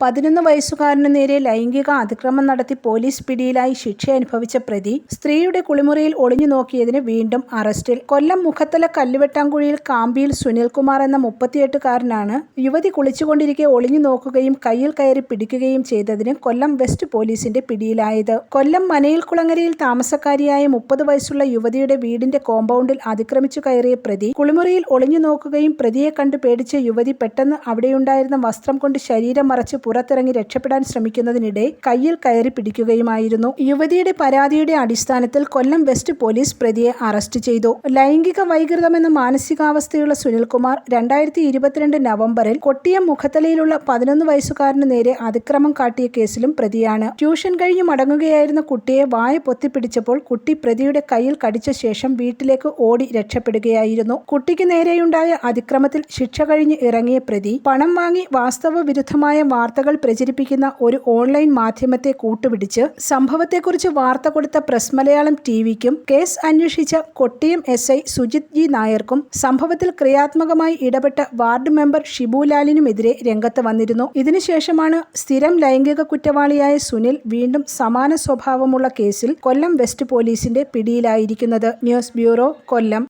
പതിനൊന്ന് വയസ്സുകാരനു നേരെ ലൈംഗിക അതിക്രമം നടത്തി പോലീസ് പിടിയിലായി ശിക്ഷ അനുഭവിച്ച പ്രതി സ്ത്രീയുടെ കുളിമുറിയിൽ ഒളിഞ്ഞു നോക്കിയതിന് വീണ്ടും അറസ്റ്റിൽ. കൊല്ലം മുഖത്തല കല്ലുവെട്ടാങ്കുഴിയിൽ കാമ്പിയിൽ സുനിൽകുമാർ എന്ന മുപ്പത്തിയെട്ടുകാരനാണ് യുവതി കുളിച്ചുകൊണ്ടിരിക്കെ ഒളിഞ്ഞു നോക്കുകയും കയ്യിൽ കയറി പിടിക്കുകയും ചെയ്തതിന് കൊല്ലം വെസ്റ്റ് പോലീസിന്റെ പിടിയിലായത്. കൊല്ലം മനയിൽ കുളങ്ങരയിൽ താമസക്കാരിയായ മുപ്പത് വയസ്സുള്ള യുവതിയുടെ വീടിന്റെ കോമ്പൗണ്ടിൽ അതിക്രമിച്ചു കയറിയ പ്രതി കുളിമുറിയിൽ ഒളിഞ്ഞു നോക്കുകയും പ്രതിയെ കണ്ടു പേടിച്ച യുവതി പെട്ടെന്ന് അവിടെയുണ്ടായിരുന്ന വസ്ത്രം കൊണ്ട് ശരീരം മറച്ച് പുറത്തിറങ്ങി രക്ഷപ്പെടാൻ ശ്രമിക്കുന്നതിനിടെ കയ്യിൽ കയറി പിടിക്കുകയുമായിരുന്നു. യുവതിയുടെ പരാതിയുടെ അടിസ്ഥാനത്തിൽ കൊല്ലം വെസ്റ്റ് പോലീസ് പ്രതിയെ അറസ്റ്റ് ചെയ്തു. ലൈംഗിക വൈകൃതമെന്ന മാനസികാവസ്ഥയുള്ള സുനിൽകുമാർ രണ്ടായിരത്തി ഇരുപത്തിരണ്ട് നവംബറിൽ കൊട്ടിയം മുഖത്തലയിലുള്ള പതിനൊന്ന് വയസ്സുകാരന് നേരെ അതിക്രമം കാട്ടിയ കേസിലും പ്രതിയാണ്. ട്യൂഷൻ കഴിഞ്ഞ് മടങ്ങുകയായിരുന്ന കുട്ടിയെ വായ പൊത്തിപ്പിടിച്ചപ്പോൾ കുട്ടി പ്രതിയുടെ കയ്യിൽ കടിച്ച ശേഷം വീട്ടിലേക്ക് ഓടി രക്ഷപ്പെടുകയായിരുന്നു. കുട്ടിക്ക് നേരെയുണ്ടായ അതിക്രമത്തിൽ ശിക്ഷ കഴിഞ്ഞ് ഇറങ്ങിയ പ്രതി പണം വാങ്ങി വാസ്തവ വിരുദ്ധമായ വാർത്തകൾ പ്രചരിപ്പിക്കുന്ന ഒരു ഓൺലൈൻ മാധ്യമത്തെ കൂട്ടുപിടിച്ച് സംഭവത്തെക്കുറിച്ച് വാർത്ത കൊടുത്ത പ്രസ് മലയാളം ടിവിക്കും കേസ് അന്വേഷിച്ച Kottiyam S I Sujith G നായർക്കും സംഭവത്തിൽ ക്രിയാത്മകമായി ഇടപെട്ട വാർഡ് മെമ്പർ ഷിബുലാലിനുമെതിരെ രംഗത്ത് വന്നിരുന്നു. ഇതിനുശേഷമാണ് സ്ഥിരം ലൈംഗിക കുറ്റവാളിയായ സുനിൽ വീണ്ടും സമാന സ്വഭാവമുള്ള കേസിൽ കൊല്ലം വെസ്റ്റ് പോലീസിന്റെ പിടിയിലായിരിക്കുന്നത്. News bureau Kollam.